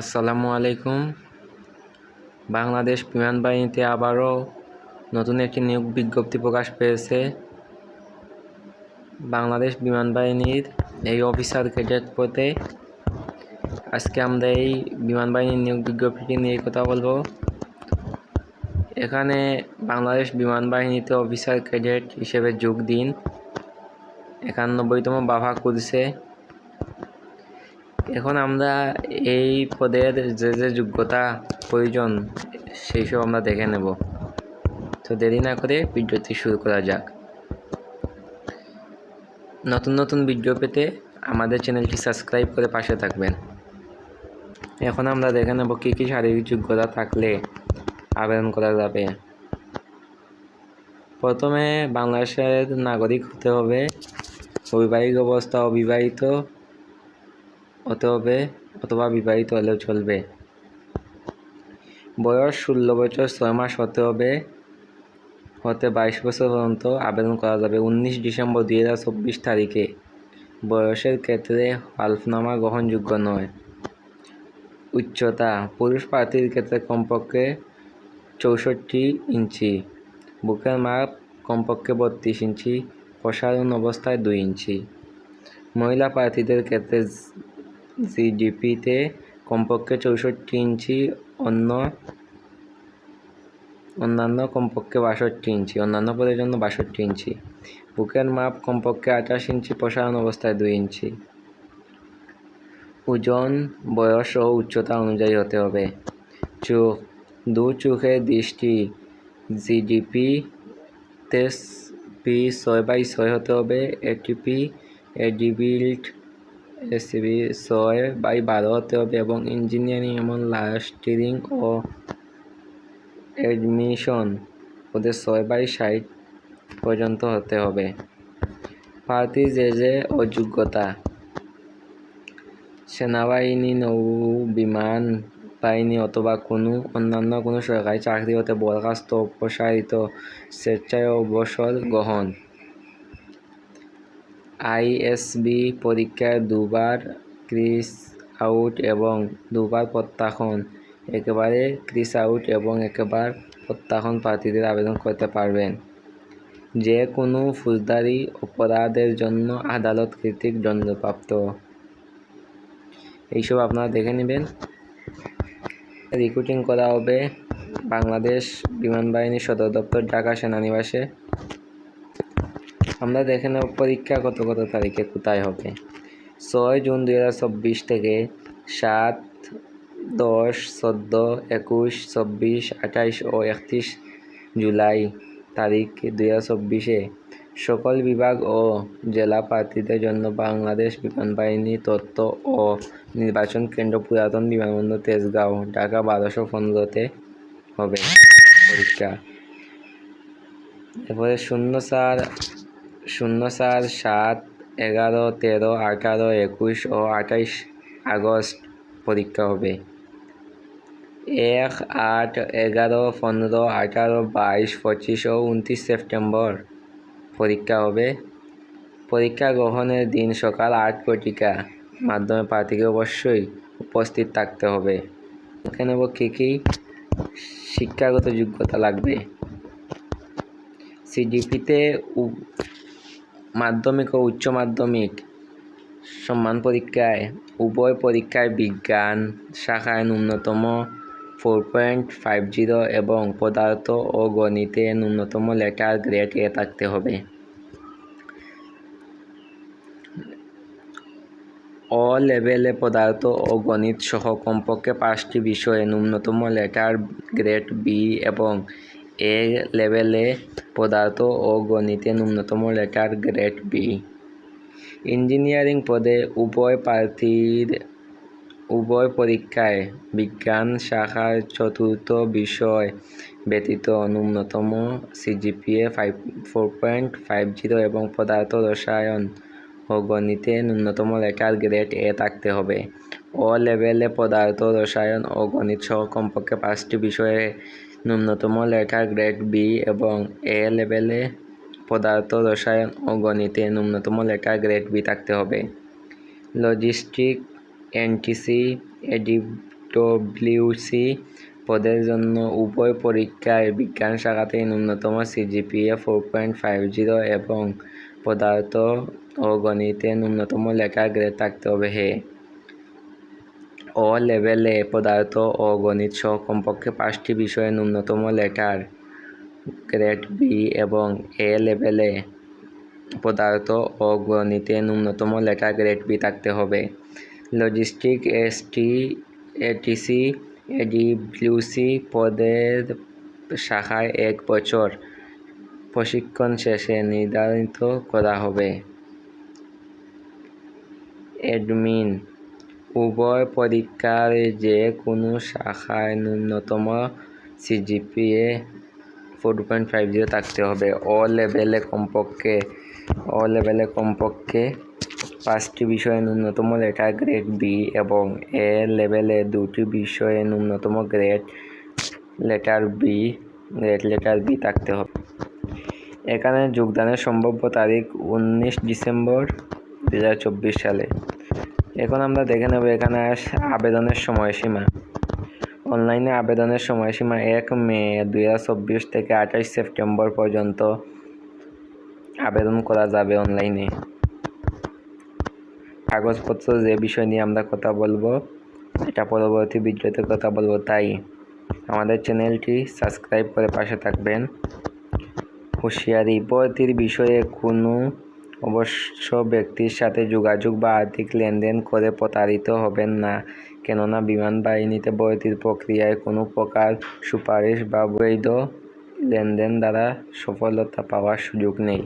আসসালামু আলাইকুম। বাংলাদেশ বিমান বাহিনীতে আবারও নতুন একটি নিয়োগ বিজ্ঞপ্তি প্রকাশ পেয়েছে। বাংলাদেশ বিমান বাহিনীর এই অফিসার ক্যাডেট পদে আজকে আমরা এই বিমান বাহিনীর নিয়োগ বিজ্ঞপ্তিটি নিয়ে কথা বলব। এখানে বাংলাদেশ বিমান বাহিনীতে অফিসার ক্যাডেট হিসেবে যোগ দিন। একানব্বইতম বাভা করছে এখন আমরা এই পদের যে যে যোগ্যতা প্রয়োজন, সেই সব আমরা দেখে নেব। তো দেরি না করে ভিডিওটি শুরু করা যাক। নতুন নতুন ভিডিও পেতে আমাদের চ্যানেলটি সাবস্ক্রাইব করে পাশে থাকবেন। এখন আমরা দেখে নেব কী কী শারীরিক যোগ্যতা থাকলে আবেদন করা যাবে। প্রথমে বাংলাদেশের নাগরিক হতে হবে। বৈবাহিক অবস্থা অবিবাহিত হতে হবে অথবা বিবাহিত হলেও চলবে। বয়স ষোলো বছর ছয় মাস হতে হবে। হতে বাইশ বছর পর্যন্ত আবেদন করা যাবে। উনিশ ডিসেম্বর দুই হাজার চব্বিশ তারিখে। বয়সের ক্ষেত্রে হালফনামা গ্রহণযোগ্য নয়। উচ্চতা, পুরুষ প্রার্থীর ক্ষেত্রে কমপক্ষে চৌষট্টি ইঞ্চি। বুকের মাপ কমপক্ষে বত্রিশ ইঞ্চি। প্রসারণ অবস্থায় দুই ইঞ্চি। মহিলা প্রার্থীদের ক্ষেত্রে জিডিপিতে কমপক্ষে চৌষট্টি ইঞ্চি, অন্য অন্যান্য কমপক্ষে বাষট্টি ইঞ্চি, অন্যান্য পদের জন্য বাষট্টি ইঞ্চি। বুকের মাপ কমপক্ষে আঠাশ ইঞ্চি, প্রসারণ অবস্থায় দুই ইঞ্চি। ওজন, বয়স ও উচ্চতা অনুযায়ী হতে হবে। চোখ, দু চোখে দৃষ্টি, জিডিপি তেস পি ছয় বাই ছয় হতে হবে, এটিপি এডিবিল্ট এসিবি ছয় বাই বারো হতে হবে এবং ইঞ্জিনিয়ারিং এবং লাস্টিরিং ও অ্যাডমিশন ওদের ছয় বাই ষাট পর্যন্ত হতে হবে। প্রার্থী যে যে অযোগ্যতা। সেনাবাহিনী, নৌ, বিমান বাহিনী অথবা কোনো অন্যান্য কোনো সরকারি চাকরি হতে বরখাস্ত, অপসারিত, স্বেচ্ছায় অবসর গ্রহণ। আইএসবি পরীক্ষায় দুবার ক্রিস আউট এবং দুবার প্রত্যাখ্যান। একেবারে ক্রিস আউট এবং একবার প্রত্যাখ্যান প্রার্থীদের আবেদন করতে পারবেন। যে কোনো ফৌজদারি অপরাধের জন্য আদালত কর্তৃক দণ্ডপ্রাপ্ত। এইসব আপনারা দেখে নেবেন। রিক্রুটিং করা হবে বাংলাদেশ বিমান বাহিনীর সদর দপ্তর ঢাকা সেনানিবাসে। আমরা দেখে নেব পরীক্ষা কত কত তারিখে কোথায় হবে। ছয় জুন দুই হাজার চব্বিশ থেকে সাত, দশ, চোদ্দ, একুশ, চব্বিশ, আঠাইশ ও একত্রিশ জুলাই তারিখ দুই চব্বিশে সকল বিভাগ ও জেলা প্রার্থীদের জন্য বাংলাদেশ বিমান বাহিনী তথ্য ও নির্বাচন কেন্দ্র পুরাতন বিমানবন্দর তেজগাঁও, ঢাকা বারোশো পনেরোতে হবে পরীক্ষা। এরপরে শূন্য চার শূন্য চার সাত এগারো তেরো আঠারো একুশ ও আঠাইশ আগস্ট পরীক্ষা হবে। এক আট এগারো পনেরো আঠারো বাইশ, পঁচিশ ও উনত্রিশ সেপ্টেম্বর পরীক্ষা হবে। পরীক্ষা গ্রহণের দিন সকাল আট কোটিকা মাধ্যমে প্রার্থীকে অবশ্যই উপস্থিত থাকতে হবে। এখানে কী কী? শিক্ষাগত যোগ্যতা লাগবে। সিডিপিতে মাধ্যমিক ও উচ্চ মাধ্যমিক সম্মান পরীক্ষায়, উভয় পরীক্ষায় বিজ্ঞান শাখায় ন্যূনতম ফোর পয়েন্ট ফাইভ জিরো এবং পদার্থ ও গণিতে ন্যূনতম লেটার গ্রেড এ থাকতে হবে। অ লেভেলে পদার্থ ও গণিত সহ কমপক্ষে পাঁচটি বিষয়ে ন্যূনতম লেটার গ্রেড বি এবং এ লেভেলে পদার্থ ও গণিতে ন্যূনতম লেটার গ্রেড বি। ইঞ্জিনিয়ারিং পদে উভয় প্রার্থীর উভয় পরীক্ষায় বিজ্ঞান শাখার চতুর্থ বিষয় ব্যতীত ন্যূনতম CGPA five, four point five zero এবং পদার্থ রসায়ন ও গণিতে ন্যূনতম লেটার গ্রেড এ থাকতে হবে। ও লেভেলে পদার্থ, রসায়ন ও গণিত সহ কমপক্ষে পাঁচটি বিষয়ে ন্যূনতম লেখা গ্রেড বি এবং এ লেভেলে পদার্থ রসায়ন ও গণিতে ন্যূনতম লেখা গ্রেড বি থাকতে হবে। লজিস্টিক এনটিসি এডি ডব্লিউসি পদের জন্য উভয় পরীক্ষায় বিজ্ঞান শাখাতেই ন্যূনতম CGPA four point five zero এবং পদার্থ ও গণিতে ন্যূনতম লেখা গ্রেড থাকতে হবে হে। ও লেভেলে পদার্থ ও গণিত সহ কমপক্ষে পাঁচটি বিষয়ে ন্যূনতম লেটার গ্রেড বি এবং এ লেভেলে পদার্থ ও গণিতে ন্যূনতম লেটার গ্রেড বি থাকতে হবে। লজিস্টিক এসটি, এটিসি, এডিব্লিউসি পদের শাখায় এক বছর প্রশিক্ষণ শেষে নির্ধারিত করা হবে। অ্যাডমিন উভয় পরীক্ষার যে কোনো শাখায় ন্যূনতম CGPA four point five zero থাকতে হবে। অ লেভেলে কমপক্ষে, অ লেভেলে কমপক্ষে পাঁচটি বিষয়ে ন্যূনতম লেটার গ্রেড বি এবং এ লেভেলে দুটি বিষয়ে ন্যূনতম grade letter B, grade letter B থাকতে হবে। এখানে যোগদানের সম্ভাব্য তারিখ উনিশ ডিসেম্বর দু হাজার চব্বিশ সালে। এখন আমরা দেখে নেব এখানে আবেদনের সময়সীমা। অনলাইনে আবেদনের সময়সীমা এক মে দুই হাজার চব্বিশ থেকে আঠাশ সেপ্টেম্বর পর্যন্ত আবেদন করা যাবে অনলাইনে। কাগজপত্র যে বিষয় নিয়ে আমরা কথা বলব, এটা পরবর্তী ভিডিওতে কথা বলব, তাই আমাদের চ্যানেলটি সাবস্ক্রাইব করে পাশে থাকবেন। হুঁশিয়ারি ভর্তির বিষয়ে কোনো অবশ্য ব্যক্তির সাথে যোগাযোগ বা আর্থিক লেনদেন করে প্রতারিত হবেন না, কেননা বিমান বাহিনীতে ভর্তির প্রক্রিয়ায় কোনো প্রকার সুপারিশ বা বৈধ লেনদেন দ্বারা সফলতা পাওয়ার সুযোগ নেই।